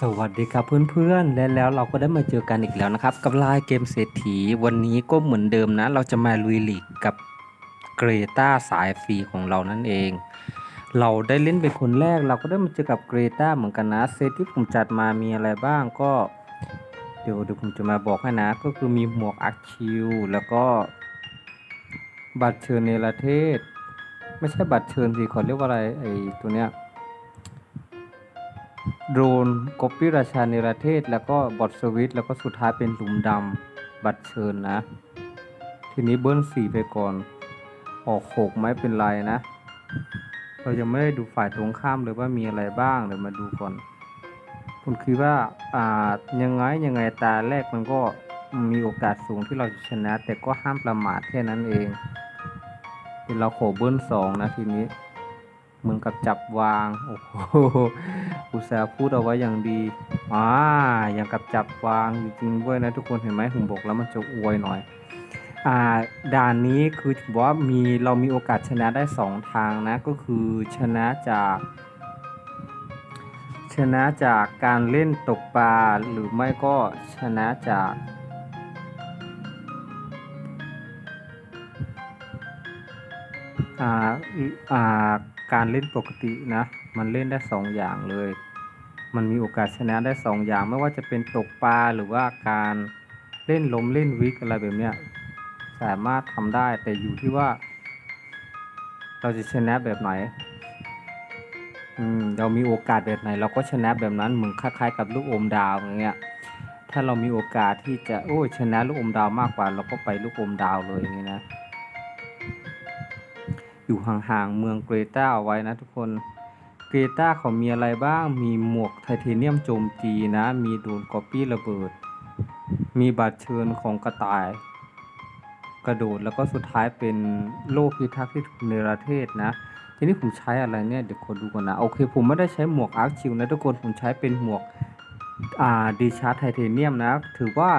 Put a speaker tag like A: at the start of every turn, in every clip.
A: สวัสดีครับเพื่อนๆ และแล้วเราก็ได้มาเจอกันอีกแล้วนะครับ กับลายเกมเศรษฐีวันนี้ก็เหมือนเดิมนะ เราจะมาลุยลีกกับเกรตาสายฟรีของเรานั่นเอง เราได้เล่นเป็นคนแรก เราก็ได้มาเจอกับเกรตาเหมือนกันนะเซตที่ผมจัดมามีอะไรบ้างก็เดี๋ยวเดี๋ยวผมจะมาบอกให้นะ ก็คือมีหมวกอักคิว แล้วก็ บัตรเชิญเนรเทศ ไม่ใช่บัตรเชิญสิขอเรียกว่าอะไรไอ้ตัวเนี้ย โดรนกอปปี้ราชาเนรเทศ แล้วก็บอทสวิตแล้วก็สุดท้ายเป็นหลุมดำบัตรเชิญนะ ทีนี้เบิ้ลสี่ไปก่อน ออกหกไม่เป็นไรนะ เรายังไม่ได้ดูฝ่ายตรงข้ามเลยว่ามีอะไรบ้างเดี๋ยวมาดูก่อนผมคิดว่าอ่ายังไงยังไงตาแรกมันก็มีโอกาสสูงที่เราจะชนะ แต่ก็ห้ามประมาทแค่นั้นเองเดี๋ยวเราโขเบิ้ลสองนะทีนี้ เหมือนกับจับวาง โอ้โห อุตส่าห์พูดเอาไว้อย่างดีอ่าอย่างกับจับวางจริงๆด้วยนะทุกคนเห็นไหมผมบอกแล้วมันจะอวยหน่อย อ่า ด่านนี้คือถือว่ามีเรามีโอกาสชนะได้สองทางนะ ก็คือชนะจาก ชนะจากการเล่นตกปลาหรือไม่ก็ชนะจากอ่าอ่าการเล่นปกตินะ มันเล่นได้สองอย่างเลย มันมีโอกาสชนะได้สองอย่าง ไม่ว่าจะเป็นตกปลาหรือว่าการเล่นล้มเล่นวิกอะไรแบบเนี้ยสามารถทำได้แต่อยู่ที่ว่า เราจะชนะแบบไหนอืมเรามีโอกาสแบบไหน เราก็ชนะแบบนั้นเหมือนคล้ายๆกับลูกอมดาวอย่างเงี้ย ถ้าเรามีโอกาสที่จะโอ้ชนะลูกอมดาวมากกว่า เราก็ไปลูกอมดาวเลยอย่างนี้นะ อยู่ห่างๆเมืองเกรตาเอาไว้นะทุกคนเกรตาเขามีอะไรบ้าง มีหมวกไทเทเนียมโจมตีนะ มีโดนกอปปี้ระเบิด มีบัตรเชิญของกระต่าย กระโดดแล้วก็สุดท้ายเป็นโล่พิทักษ์ที่ถูกเนรเทศนะ ทีนี้ผมใช้อะไรเนี่ยเดี๋ยวคนดูก่อนนะ โอเค ผมไม่ได้ใช้หมวกอาร์คชิลนะทุกคนผมใช้เป็นหมวกอ่าดีชาร์ไทเทเนียมนะ ถือว่า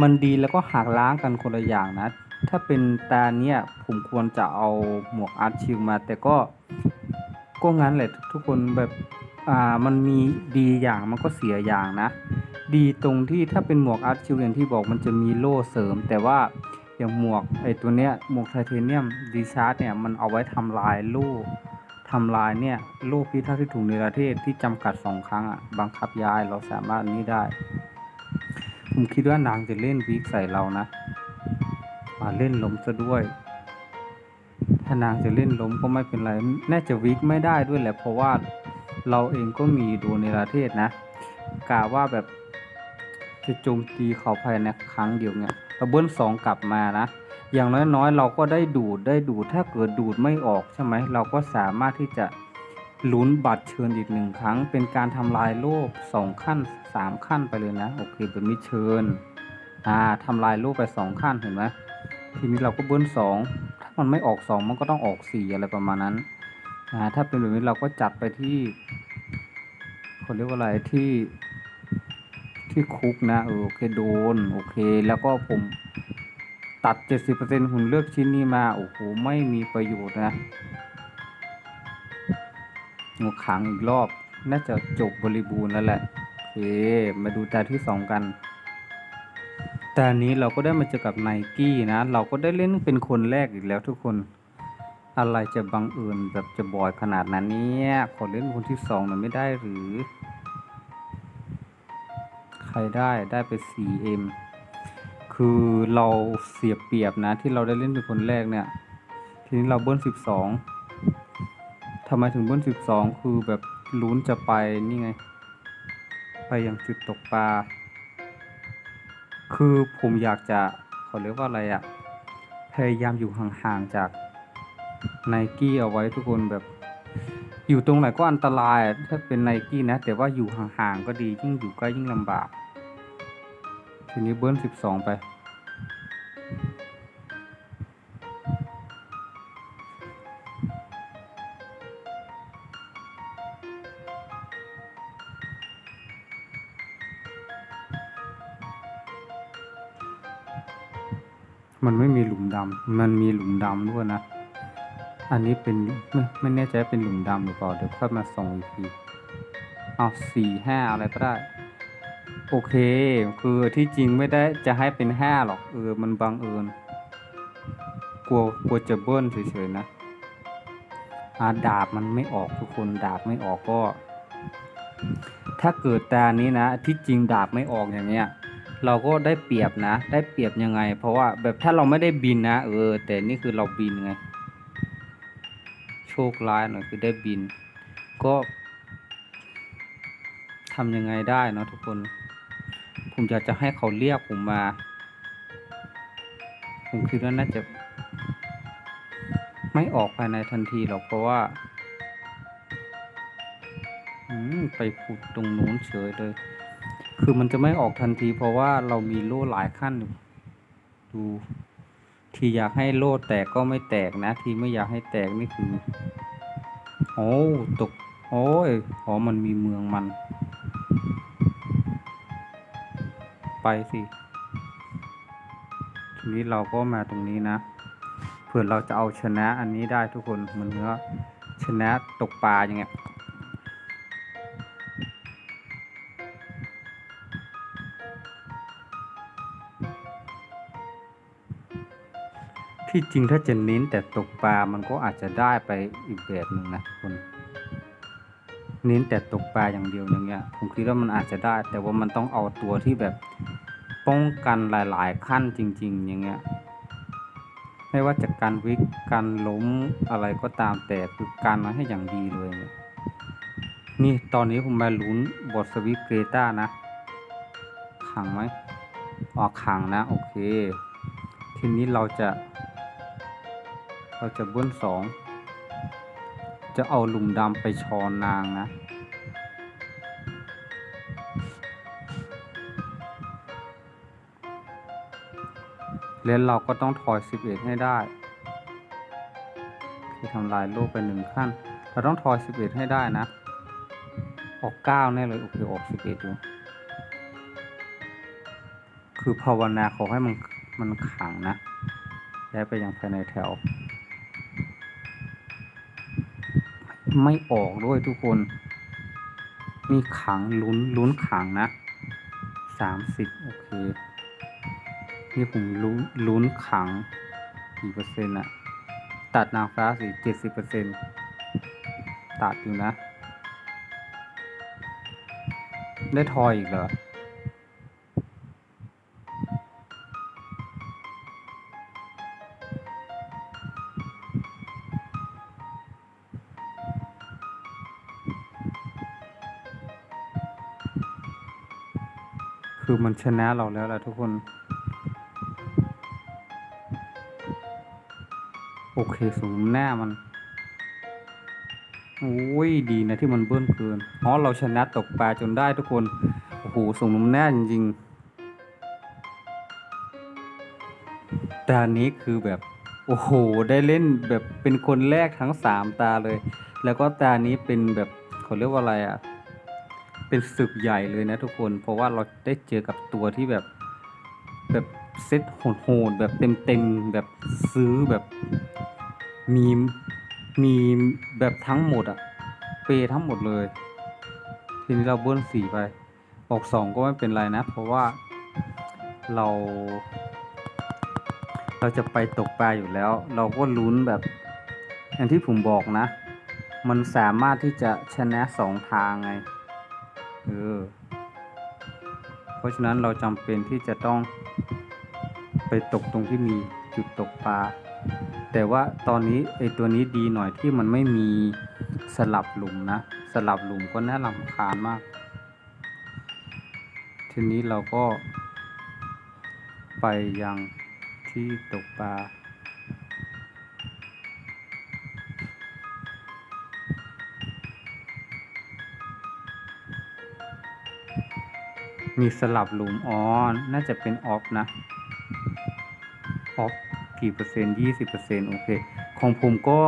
A: มันดีแล้วก็หักล้างกันคนละอย่างนะ ถ้าเป็นตาเนี่ยผมควรจะเอาหมวกอาร์ตชิลมา แต่ก็ก็งั้นแหละทุกคนแบบอ่ามันมีดีอย่างมันก็เสียอย่างนะ ดีตรงที่ถ้าเป็นหมวกอาร์ตชิลอย่างที่บอกมันจะมีโล่เสริม แต่ว่าอย่างหมวกไอตัวเนี้ยหมวกไทเทเนียมดีชาร์ดเนี่ยมันเอาไว้ทำลายโล่ทำลายเนี่ยโล่พิทักษ์ที่ถูกเนประเทศที่จำกัดสองครั้งอะบังคับย้ายเราสามารถนี้ได้ ผมคิดว่านางจะเล่นวีคใส่เรานะาเล่นล้มซะด้วย ถ้านางจะเล่นล้มก็ไม่เป็นไร น่าจะวิกไม่ได้ด้วยแหละ เพราะว่าเราเองก็มีโดเนราเทศนะกะว่าแบบจะโจมตีเขาภายในครั้งเดียวเนี่ยระเบิ้ลสองกลับมานะ อย่างน้อยๆ เราก็ได้ดูดได้ดูด ถ้าเกิดดูดไม่ออกใช่ไหม เราก็สามารถที่จะลุ้นบัตรเชิญอีกหนึ่งครั้ง เป็นการทำลายโลกสองขั้นสามขั้นไปเลยนะ โอเคแบบนี้เชิญ อ่าทำลายโลกไปสองขั้นเห็นไหม ทีนี้เราก็เบิ้ลสองถ้ามันไม่ออกสองมันก็ต้องออกสี่อะไรประมาณนั้นอ่าถ้าเป็นแบบนี้เราก็จัดไปที่เขาเรียกว่าอะไรที่ที่คุกนะเออโอเคโดนโอเค แล้วก็ผมตัดเจ็ดสิบเปอร์เซ็นต์หุ่นเลือกชิ้นนี้มา โอ้โห ไม่มีประโยชน์นะงูขังอีกรอบ น่าจะจบบริบูรณ์แล้วแหละ โอเค มาดูตาที่สองกัน แต่อันนี้เราก็ได้มาเจอกับไนกี้นะ เราก็ได้เล่นเป็นคนแรกอีกแล้วทุกคน อะไรจะบังเอิญแบบจะบอยขนาดนั้นเนี่ยขอเล่นคนที่สองหน่อยไม่ได้หรือ ใครได้ได้ไป 4M คือเราเสียเปรียบนะ ที่เราได้เล่นเป็นคนแรกเนี่ย ทีนี้เราเบิ้ล 12ทำไมถึงเบิ้ล 12 คือแบบลุ้นจะไปนี่ไง ไปยังจุดตกปลา คือผมอยากจะเขาเรียกว่าอะไรอะพยายามอยู่ห่างๆจากไนกี้เอาไว้ทุกคนแบบ อยู่ตรงไหนก็อันตรายถ้าเป็นไนกี้นะ แต่ว่าอยู่ห่างๆก็ดียิ่งอยู่ใกล้ยิ่งลำบาก ทีนี้เบิ้ลสิบสองไป มันไม่มีหลุมดำมันมีหลุมดำด้วยนะ อันนี้เป็นไม่ไม่แน่ใจเป็นหลุมดำหรือเปล่า เดี๋ยวค่อยมาส่งอีกที เอาสี่ห้าอะไรก็ได้ โอเค คือที่จริงไม่ได้จะให้เป็นห้าหรอก เออ มันบังเอิญ กลัวกลัวจะเบิ้ลเฉยๆนะอาดาบมันไม่ออกทุกคนดาบไม่ออกก็ ถ้าเกิดตานี้นะ ที่จริงดาบไม่ออกอย่างเงี้ย เราก็ได้เปรียบนะ ได้เปรียบยังไง เพราะว่าแบบถ้าเราไม่ได้บินนะ เออ แต่นี่คือเราบินไง โชคร้ายหน่อยคือได้บิน ก็ทำยังไงได้เนาะทุกคน ผมอยากจะให้เขาเรียกผมมา ผมคิดว่าน่าจะ ไม่ออกภายในทันทีหรอกเพราะว่าไปผุดตรงนู้นเฉยเลย คือมันจะไม่ออกทันที เพราะว่าเรามีโล่หลายขั้นดูที่อยากให้โล่แตกก็ไม่แตกนะ ที่ไม่อยากให้แตกนี่คือ โอ้ตก โอ้ยอ๋อมันมีเมืองมัน ไปสิทีนี้เราก็มาตรงนี้นะเผื่อเราจะเอาชนะอันนี้ได้ทุกคนเหมือนว่าชนะตกปลาอย่างเงี้ย ที่จริงถ้าจะเน้นแต่ตกปลา มันก็อาจจะได้ไปอีกแบบหนึ่งนะทุกคนเน้นแต่ตกปลาอย่างเดียวอย่างเงี้ย ผมคิดว่ามันอาจจะได้ แต่ว่ามันต้องเอาตัวที่แบบป้องกันหลาย ๆ ขั้นจริง ๆ อย่างเงี้ย ไม่ว่าจะการวิกการล้มอะไรก็ตามแต่คือการมาให้อย่างดีเลยเนี่ยนี่ตอนนี้ผมมาลุ้นบทสวิตเกรตานะ ขังไหมออกขังนะ โอเค ทีนี้เราจะ เราจะเบิ้ลสอง จะเอาหลุมดำไปชอนนางนะ แล้วเราก็ต้องถอย 11 ให้ได้ที่ทำลายโลกไปหนึ่งขั้น เราต้องถอย 11 ให้ได้นะ ออก 9 แน่เลย โอเคออก 11อยู่คือภาวนาขอให้มันมันขังนะย้ายไปยังภายในแถว ไม่ออกด้วยทุกคน มีขังลุ้นลุ้นขังนะสามสิบโอเค นี่ผมลุ้นลุ้นขังกี่เปอร์เซ็นต์อะตัดนางฟ้าสิเจ็ดสิบเปอร์เซ็นต์ตัดอยู่นะ ได้ทอยอีกเหรอ มันชนะเราแล้วล่ะทุกคน โอเคสูงหน้ามันโอ้ยดีนะที่มันเบิ้ลเกินอ๋อเราชนะตกปลาจนได้ทุกคน โอ้โหสูงน้ำหน้าจริงๆตานี้คือแบบ โอ้โห ได้เล่นแบบเป็นคนแรกทั้งสามตาเลย แล้วก็ตานี้เป็นแบบเขาเรียกว่าอะไรอะ เป็นศึกใหญ่เลยนะทุกคน เพราะว่าเราได้เจอกับตัวที่แบบแบบเซ็ตโหดๆแบบเต็มๆแบบซื้อแบบมีมีแบบทั้งหมดอะเปย์ทั้งหมดเลย ทีนี้เราเบิ้ลสี่ไปออกสองก็ไม่เป็นไรนะ เพราะว่าเรา เราจะไปตกปลาอยู่แล้ว เราก็ลุ้นแบบอย่างที่ผมบอกนะ มันสามารถที่จะชนะสองทางไง เออเพราะฉะนั้นเราจำเป็นที่จะต้องไปตกตรงที่มีจุดตกปลา แต่ว่าตอนนี้ไอตัวนี้ดีหน่อยที่มันไม่มีสลับหลุมนะ สลับหลุมก็น่ารำคาญมาก ทีนี้เราก็ไปยังที่ตกปลา มีสลับหลุมอ๋อน่าจะเป็นออฟนะออฟกี่เปอร์เซ็นต์ยี่สิบเปอร์เซ็นต์โอเค ของผมก็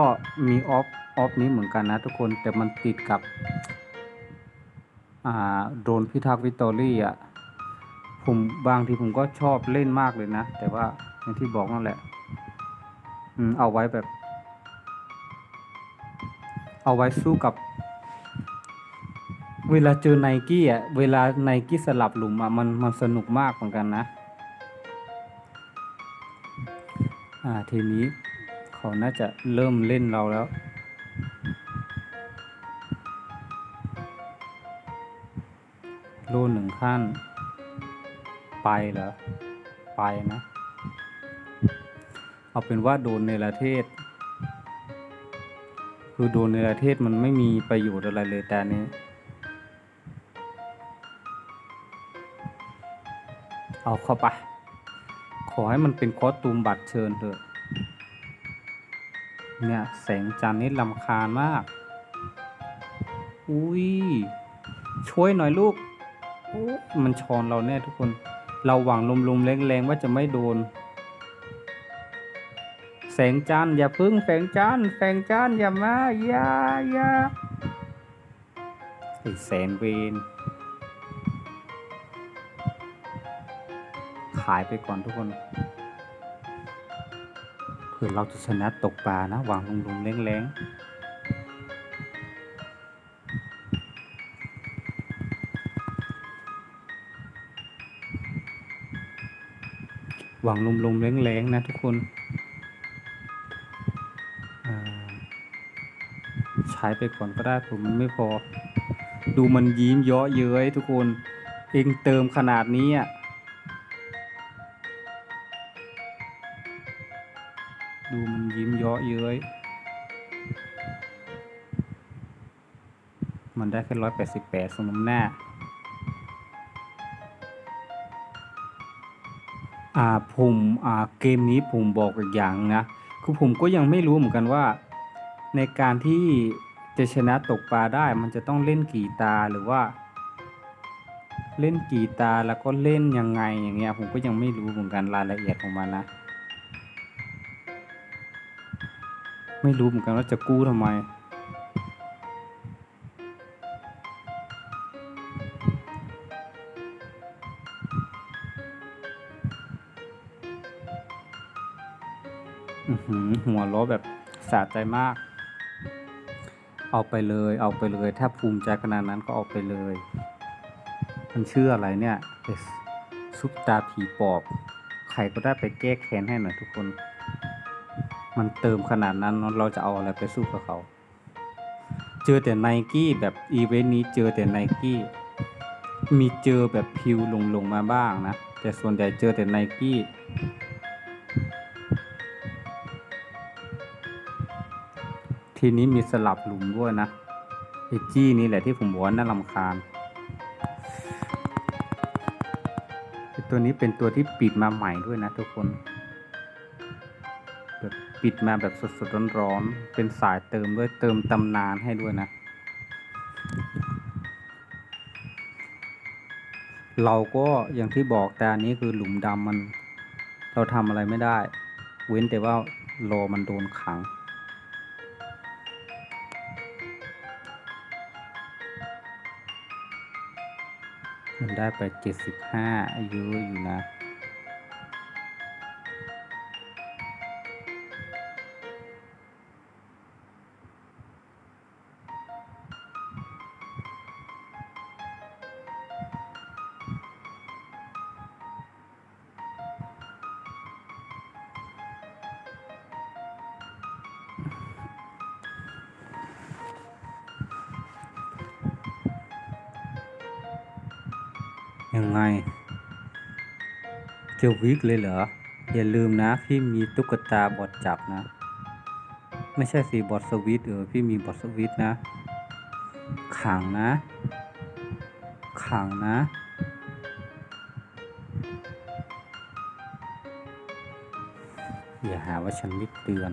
A: มีออฟออฟนี้เหมือนกันนะทุกคนแต่มันติดกับ อ่าโดนพิทักษ์วิตตอรี่อะผมบางทีผมก็ชอบเล่นมากเลยนะ แต่ว่าอย่างที่บอกนั่นแหละอืมเอาไว้แบบ เอาไว้สู้กับ เวลาเจอไนกี้อะ เวลาไนกี้สลับหลุมอะ มันมันสนุกมากเหมือนกันนะ อ่า ทีนี้เขาน่าจะเริ่มเล่นเราแล้ว โลหนึ่งขั้น ไปเหรอ ไปนะ เอาเป็นว่าโดนในประเทศ คือโดนในประเทศมันไม่มีประโยชน์อะไรเลยแต่อัน เอาเข้าไป ขอให้มันเป็นคอสตูมบัตรเชิญเถอะ เนี่ยแสงจันทร์นี่ลำคาญมาก อุ้ย ช่วยหน่อยลูก มันชอนเราแน่ทุกคน เราหวังลมๆแรงๆว่าจะไม่โดน แสงจันทร์อย่าพึ่งแสงจันทร์แสงจันทร์อย่ามา อย่าอย่าไอแสนเวนายไปก่อนทุกคนเผื่อเราจะชนะตกปลานะหวังลมๆแรงๆหวังลมๆแรงๆนะทุกคนอ่าใช้ไปก่อนก็ได้ผมมันไม่พอ ดูมันยิ้มเยาะเย้ยทุกคน เองเติมขนาดนี้อะ มันได้แค่ร้อยแปดสิบแปดสมน้ำหน้า อ่าผมอ่าเกมนี้ผมบอกอีกอย่างนะ คือผมก็ยังไม่รู้เหมือนกันว่า ในการที่จะชนะตกปลาได้มันจะต้องเล่นกี่ตาหรือว่า เล่นกี่ตาแล้วก็เล่นยังไงอย่างเงี้ยผมก็ยังไม่รู้เหมือนกันรายละเอียดของมันนะไม่รู้เหมือนกันว่าจะกู้ทำไม ใจมาก เอาไปเลย เอาไปเลย ถ้าภูมิใจขนาดนั้นก็เอาไปเลย มันเชื่ออะไรเนี่ยเอสซุปตาผีปอบ ใครก็ได้ไปแก้แค้นให้หน่อยทุกคน มันเติมขนาดนั้นเราจะเอาอะไรไปสู้กับเขา เจอแต่ไนกี้แบบอีเวนต์นี้เจอแต่ไนกี้มีเจอแบบพิวลงลงมาบ้างนะ แต่ส่วนใหญ่เจอแต่ไนกี้ ทีนี้มีสลับหลุมด้วยนะไอจี้นี่แหละที่ผมบอกว่าน่ารำคาญไอตัวนี้เป็นตัวที่ปิดมาใหม่ด้วยนะทุกคนแบบปิดมาแบบสดๆร้อนๆเป็นสายเติมด้วยเติมตำนานให้ด้วยนะ เราก็อย่างที่บอกแต่อันนี้คือหลุมดำมัน เราทำอะไรไม่ได้ เว้นแต่ว่ารอมันโดนขัง มันได้ไปเจ็ดสิบห้าอายุอยู่นะ จะวิกเลยเหรอ อย่าลืมนะพี่มีตุ๊กตาบอดจับนะ ไม่ใช่สีบอดสวิตเออพี่มีบอดสวิตนะ ขังนะ ขังนะ อย่าหาว่าฉันไม่เตือน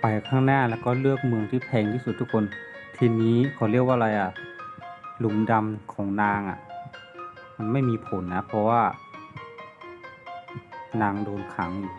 A: ไปข้างหน้าแล้วก็เลือกเมืองที่แพงที่สุดทุกคน ทีนี้เขาเรียกว่าอะไรอะ หลุมดำของนางอะ มันไม่มีผลนะ เพราะว่า นางโดนขังอยู่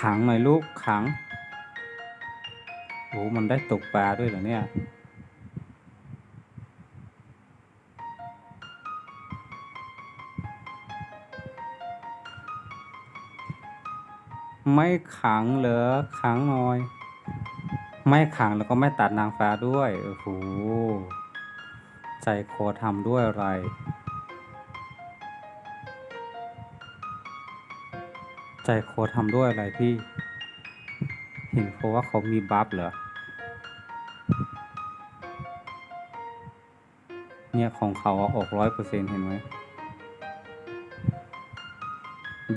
A: ขังหน่อยลูกขังโอ้มันได้ตกปลาด้วยเหรอเนี่ยไม่ขังเหรอขังหน่อย ไม่ขังแล้วก็ไม่ตัดนางฟ้าด้วย โอ้โห ใจคอทำด้วยอะไร ใจโคทำด้วยอะไรพี่ เห็นเพราะว่าเขามีบัฟเหรอ เนี่ยของเขาออกร้อยเปอร์เซ็นเห็นไหม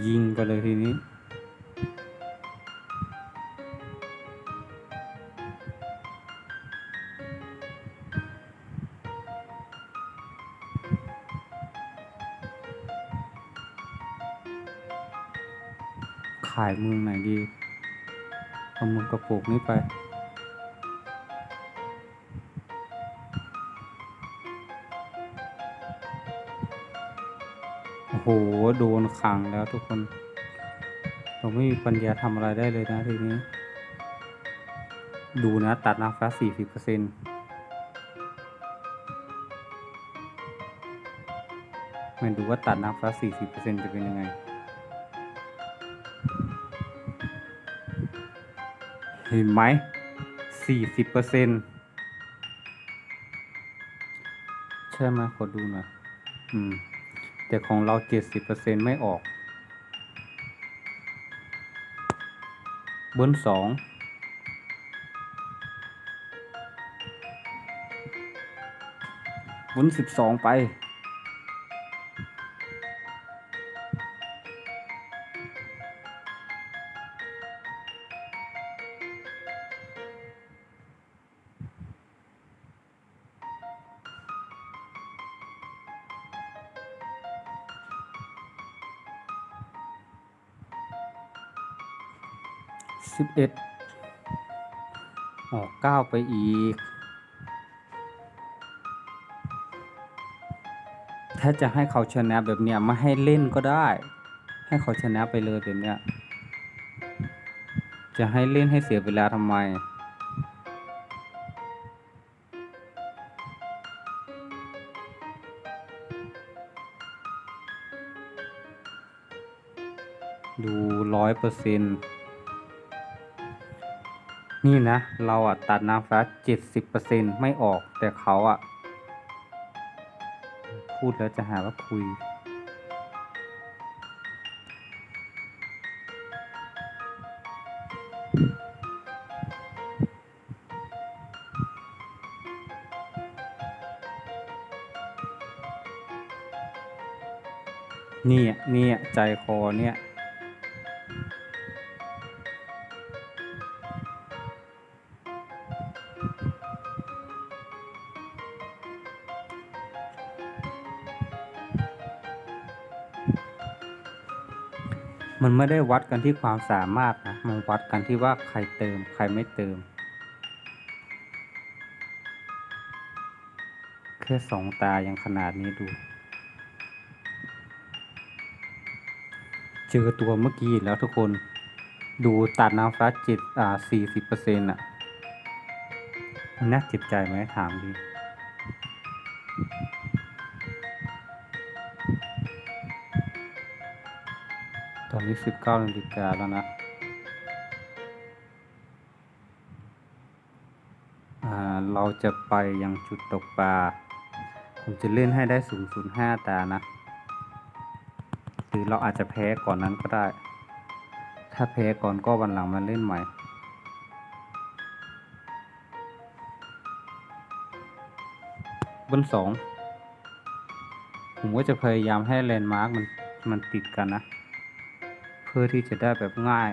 A: ยิงไปเลยทีนี้ ขายเมืองไหนดีเอามือกระปุกนี้ไปโอ้โหโดนขังแล้วทุกคนเราไม่มีปัญญาทำอะไรได้เลยนะทีนี้ ดูนะตัดน้ำฟ้าสี่สิบเปอร์เซ็นต์มันดูว่าตัดน้ำฟ้าสี่สิบเปอร์เซ็นต์จะเป็นยังไง เห็นไหมสี่สิบเปอร์เซ็นต์ใช่ไหมขอดูหน่อยอืม แต่ของเราเจ็ดสิบเปอร์เซ็นต์ไม่ออกบิ้ลสองบิ้ลสิบสองไป สิบเอ็ดออกเก้าไปอีก ถ้าจะให้เขาชนะแบบเนี้ยไม่ให้เล่นก็ได้ ให้เขาชนะไปเลยแบบเนี้ย จะให้เล่นให้เสียเวลาทำไมดูร้อยเปอร์เซ็นต์ นี่นะ เราอะตัดน้ำฟ้าเจ็ดสิบเปอร์เซ็นไม่ออก แต่เขาอะ พูดแล้วจะหาว่าคุย เนี่ยเนี่ยใจคอเนี่ย มันไม่ได้วัดกันที่ความสามารถนะ มันวัดกันที่ว่าใครเติม ใครไม่เติม แค่สองตายังขนาดนี้ดู เจอตัวเมื่อกี้แล้วทุกคน ดูตัดน้ำฟ้าจิตอ่าสี่สิบเปอร์เซ็นต์อะนน่าเจ็บใจไหมถามดี อนนี้สิบเก้านาฬิกาแล้วนะ เราจะไปยังจุดตกปลา ผมจะเล่นให้ได้สูงสุดห้าตานะ หรือเราอาจจะแพ้ก่อนนั้นก็ได้ ถ้าแพ้ก่อนก็วันหลังมาเล่นใหม่บนสอง ผมก็จะพยายามให้แลนด์มาร์กมัน มันติดกันนะ พื่อที่จะได้แบบง่าย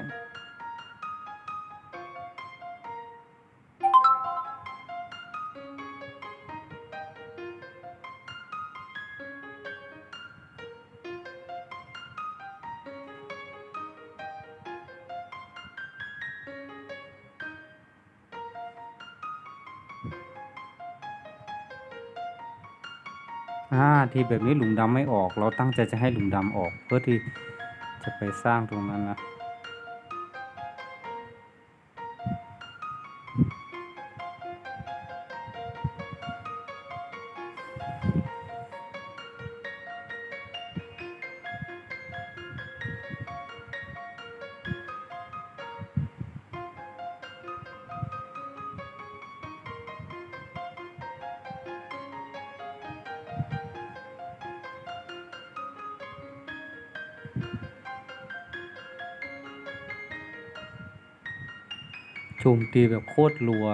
A: อ่า ที่แบบนี้หลุมดำไม่ออก เราตั้งใจจะให้หลุมดำออกเพื่อที่ จะไปสร้างตรงนั้นนะ ตีแบบโคตรรัว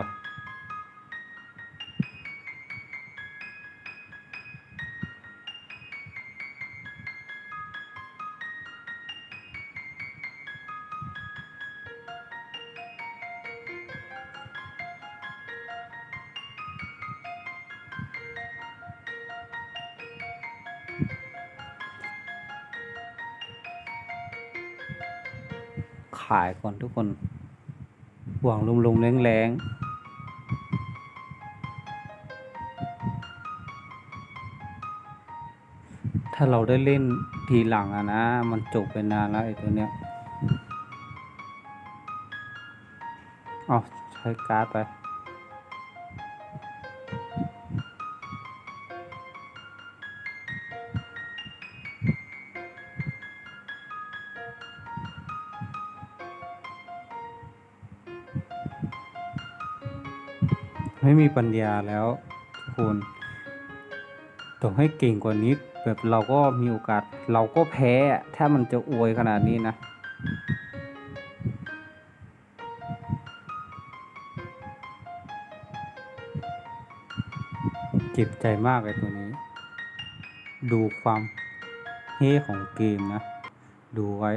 A: ขายก่อนทุกคน หวังลมๆแรงๆถ้าเราได้เล่นทีหลังอะนะ มันจบไปนานแล้วไอ้ตัวเนี้ยอ๋อใช้การ์ดไป ไม่มีปัญญาแล้วทุกคนต้องให้เก่งกว่านี้แบบเราก็มีโอกาสเราก็แพ้ถ้ามันจะอวยขนาดนี้นะเจ็บใจมากเลยตัวนี้ ดูความเฮ่ของเกมนะ ดูไว้